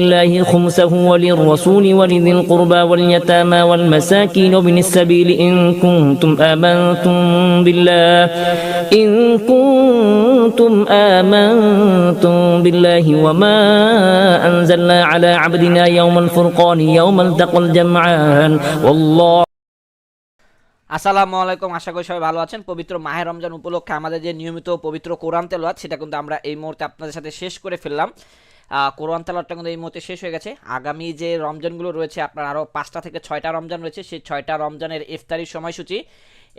الله خمسه وللرسول ولذي القربى واليتامى والمساكين وابن السبيل إن كنتم آمنتم بالله إن كنتم آمنتم بالله وما أنزلنا على عبدنا يوم الفرقان يوم التقى الجمعان والله আসসালামু আলাইকুম আশা করি সবাই ভালো আছেন পবিত্র মাহে রমজান উপলক্ষে আমাদের যে নিয়মিত পবিত্র কোরআন তেলাওয়াত সেটা কিন্তু আমরা এই মুহূর্তে আপনাদের সাথে শেষ করে ফেললাম আহ, কোরআন তেলাওয়াতটা কিন্তু এই মুহূর্তে শেষ হয়ে গেছে। আগামী যে রমজানগুলো রয়েছে, আপনার আরও পাঁচটা থেকে ছয়টা রমজান রয়েছে, সেই ছয়টা রমজানের ইফতারির সময়সূচি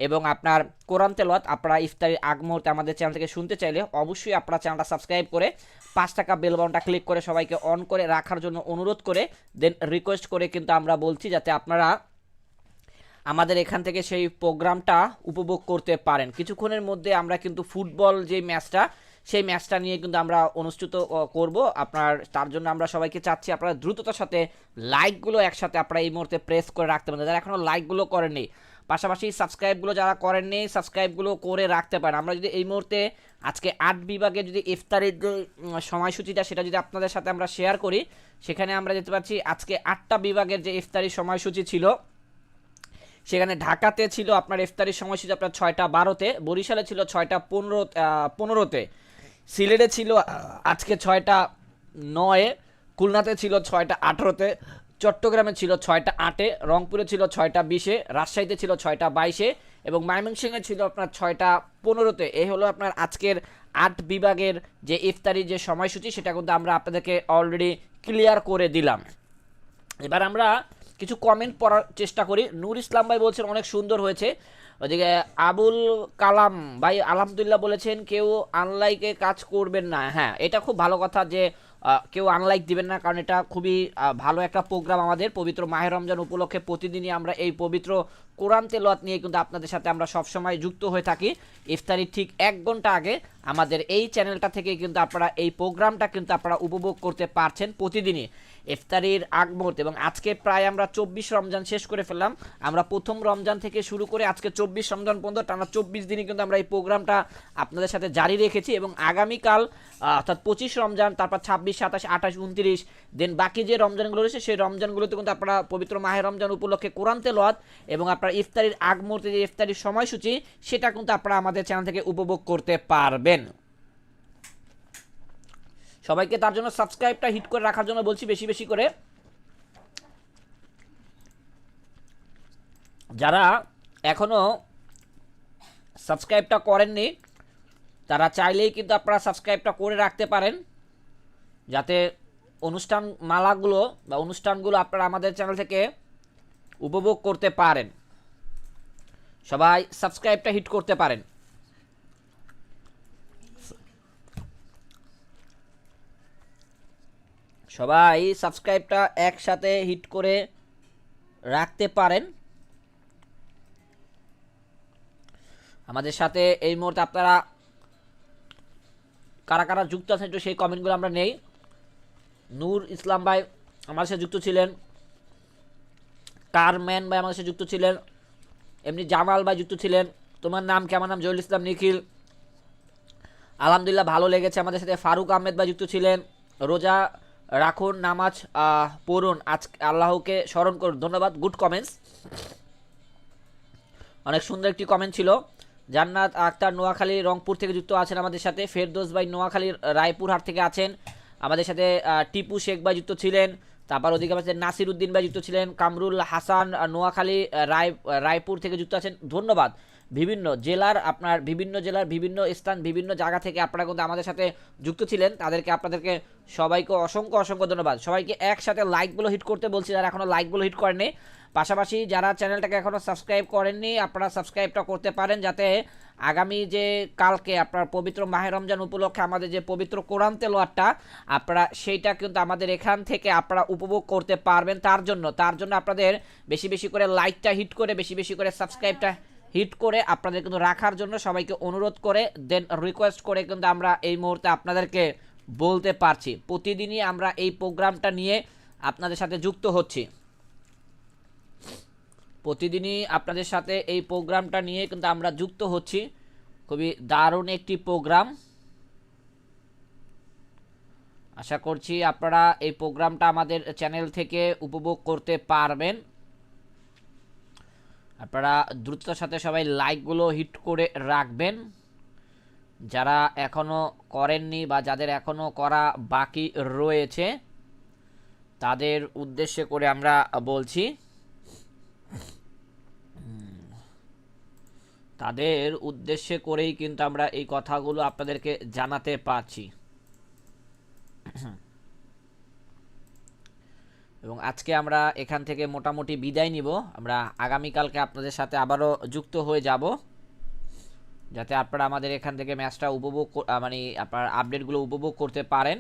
এবং আপনার কোরআন তেলত আপনারা ইফতারির আগ মুহূর্তে আমাদের চ্যানেল থেকে শুনতে চাইলে অবশ্যই আপনারা চ্যানেলটা সাবস্ক্রাইব করে পাঁচ টাকা বেল ক্লিক করে সবাইকে অন করে রাখার জন্য অনুরোধ করে দেন রিকোয়েস্ট করে কিন্তু আমরা বলছি যাতে আপনারা আমাদের এখান থেকে সেই প্রোগ্রামটা উপভোগ করতে পারেন। কিছুক্ষণের মধ্যে আমরা কিন্তু ফুটবল যে ম্যাচটা, সেই ম্যাচটা নিয়ে কিন্তু আমরা অনুষ্ঠিত করব। আপনার, তার জন্য আমরা সবাইকে চাচ্ছি আপনারা দ্রুততার সাথে লাইকগুলো একসাথে আপনারা এই মুহূর্তে প্রেস করে রাখতে পারেন। যারা এখনও লাইকগুলো করেননি, পাশাপাশি সাবস্ক্রাইবগুলো যারা করেননি, সাবস্ক্রাইবগুলো করে রাখতে পারেন। আমরা যদি এই মুহূর্তে আজকে আট বিভাগে যদি ইফতারের যে সময়সূচিটা, সেটা যদি আপনাদের সাথে আমরা শেয়ার করি, সেখানে আমরা যেতে পারছি আজকে আটটা বিভাগের যে ইফতারির সময়সূচি ছিল সেখানে ঢাকাতে ছিল আপনার ইফতারির সময়সূচি আপনার ছয়টা বারোতে, বরিশালে ছিল ছয়টা পনেরো পনেরোতে। সিলেটে ছিল আজকে ছয়টা নয়ে, খুলনাতে ছিল ছয়টা আঠেরোতে, চট্টগ্রামে ছিল ছয়টা আটে, রংপুরে ছিল ছয়টা বিশে, রাজশাহীতে ছিল ছয়টা বাইশে এবং ময়মনসিংহে ছিল আপনার ছয়টা পনেরোতে। এই হলো আপনার আজকের আট বিভাগের যে ইফতারির যে সময়সূচি, সেটা কিন্তু আমরা আপনাদেরকে অলরেডি ক্লিয়ার করে দিলাম। এবার আমরা কিছু কমেন্ট পড়ার চেষ্টা করি। নূর ইসলাম ভাই বলছেন, অনেক সুন্দর হয়েছে। ওদিকে আবুল কালাম ভাই, আলহামদুলিল্লাহ বলেছেন, কেউ আনলাইকে কাজ করবেন না। হ্যাঁ এটা খুব ভালো কথা যে কেউ আনলাইক দিবেন না, কারণ এটা খুবই ভালো একটা প্রোগ্রাম আমাদের। পবিত্র মাহের রমজান উপলক্ষে প্রতিদিনই আমরা এই পবিত্র কোরআন তেলোয়াত নিয়ে কিন্তু আপনাদের সাথে আমরা সবসময় যুক্ত হয়ে থাকি। ইফতারির ঠিক এক ঘণ্টা আগে আমাদের এই চ্যানেলটা থেকে কিন্তু আপনারা এই প্রোগ্রামটা কিন্তু আপনারা উপভোগ করতে পারছেন প্রতিদিনই। ইফতারির আগ মুহূর্তে এবং আজকে প্রায় আমরা চব্বিশ রমজান শেষ করে ফেললাম। আমরা প্রথম রমজান থেকে শুরু করে আজকে চব্বিশ রমজান পর্যন্ত টানা চব্বিশ দিনই কিন্তু আমরা এই প্রোগ্রামটা আপনাদের সাথে জারি রেখেছি এবং আগামীকাল অর্থাৎ পঁচিশ রমজান, তারপর ছাব্বিশ, সাতাশ, আঠাশ, উনত্রিশ দেন বাকি যে রমজানগুলো রয়েছে, সেই রমজানগুলোতে কিন্তু আপনারা পবিত্র মাহের রমজান উপলক্ষে কোরআন তেলোয়াত এবং আপনার ইফতারির আগ মুহূর্তে যে ইফতারির সময়সূচি, সেটা কিন্তু আপনারা আমাদের চ্যানেল থেকে উপভোগ করতে পারবেন। সবাইকে তার জন্য সাবস্ক্রাইবটা হিট করে রাখার জন্য বলছি বেশি বেশি করে। যারা এখনও সাবস্ক্রাইবটা করেননি, তারা চাইলেই কিন্তু আপনারা সাবস্ক্রাইবটা করে রাখতে পারেন। যাতে অনুষ্ঠান মালাগুলো বা অনুষ্ঠানগুলো আপনারা আমাদের চ্যানেল থেকে উপভোগ করতে পারেন। সবাই সাবস্ক্রাইবটা হিট করতে পারেন। সবাই সাবস্ক্রাইবটা একসাথে হিট করে রাখতে পারেন। আমাদের সাথে এই মুহূর্তে আপনারা কারা কারা যুক্ত আছেন একটু সেই কমেন্টগুলো আমরা নেই। নূর ইসলাম ভাই আমার সাথে যুক্ত ছিলেন। কারম্যান ভাই আমাদের সাথে যুক্ত ছিলেন। এমনি জামাল ভাই যুক্ত ছিলেন। তোমার নাম কি? আমার নাম জহুল ইসলাম নিখিল। আলহামদুলিল্লাহ ভালো লেগেছে। আমাদের সাথে ফারুক আহমেদ ভাই যুক্ত ছিলেন। রোজা রাখুন নামাজ পড়ুন। আজ আল্লাহকে স্মরণ করুন। ধন্যবাদ। গুড কমেন্টস অনেক সুন্দর একটি কমেন্ট ছিল। জান্নাত আক্তার নোয়াখালী, রংপুর থেকে যুক্ত আছেন আমাদের সাথে। ফেরদোস ভাই নোয়াখালীর রায়পুরহাট থেকে আছেন। আমাদের সাথে টিপু শেখ ভাই যুক্ত ছিলেন। তারপর ওদিকে আমাদের নাসির উদ্দিন ভাই যুক্ত ছিলেন। কামরুল হাসান নোয়াখালী রায় রায়পুর থেকে যুক্ত আছেন। ধন্যবাদ। বিভিন্ন জেলার আপনার বিভিন্ন জেলার বিভিন্ন স্থান, বিভিন্ন জায়গা থেকে আপনারা কিন্তু আমাদের সাথে যুক্ত ছিলেন। তাদেরকে, আপনাদেরকে সবাইকে অসংখ্য অসংখ্য ধন্যবাদ। সবাইকে একসাথে লাইকগুলো হিট করতে বলছি, যারা এখনও লাইকগুলো হিট করেনি পাশাপাশি যারা চ্যানেলটাকে এখনও সাবস্ক্রাইব করেননি, আপনারা সাবস্ক্রাইবটা করতে পারেন যাতে আগামী যে কালকে আপনার পবিত্র মাহে রমজান উপলক্ষে আমাদের যে পবিত্র কোরআন তেলোয়ারটা আপনারা সেইটা কিন্তু আমাদের এখান থেকে আপনারা উপভোগ করতে পারবেন। তার জন্য তার জন্য আপনাদের বেশি বেশি করে লাইকটা হিট করে, বেশি বেশি করে সাবস্ক্রাইবটা হিট করে আপনাদের কিন্তু রাখার জন্য সবাইকে অনুরোধ করে দেন রিকোয়েস্ট করে কিন্তু আমরা এই মুহূর্তে আপনাদেরকে বলতে পারছি। প্রতিদিনই আমরা এই প্রোগ্রামটা নিয়ে আপনাদের সাথে যুক্ত হচ্ছি। প্রতিদিনই আপনাদের সাথে এই প্রোগ্রামটা নিয়ে কিন্তু আমরা যুক্ত হচ্ছি। খুবই দারুণ একটি প্রোগ্রাম। আশা করছি আপনারা এই প্রোগ্রামটা আমাদের চ্যানেল থেকে উপভোগ করতে পারবেন। আপনারা দ্রুততার সাথে সবাই লাইকগুলো হিট করে রাখবেন। যারা এখনও করেননি বা যাদের এখনও করা বাকি রয়েছে, তাদের উদ্দেশ্যে করে আমরা বলছি, তাদের উদ্দেশ্যে করেই কিন্তু আমরা এই কথাগুলো আপনাদেরকে জানাতে পারছি। এবং আজকে আমরা এখান থেকে মোটামুটি বিদায় নিব। আমরা আগামীকালকে আপনাদের সাথে আবারও যুক্ত হয়ে যাব, যাতে আপনারা আমাদের এখান থেকে ম্যাচটা উপভোগ মানে আপনার আপডেটগুলো উপভোগ করতে পারেন।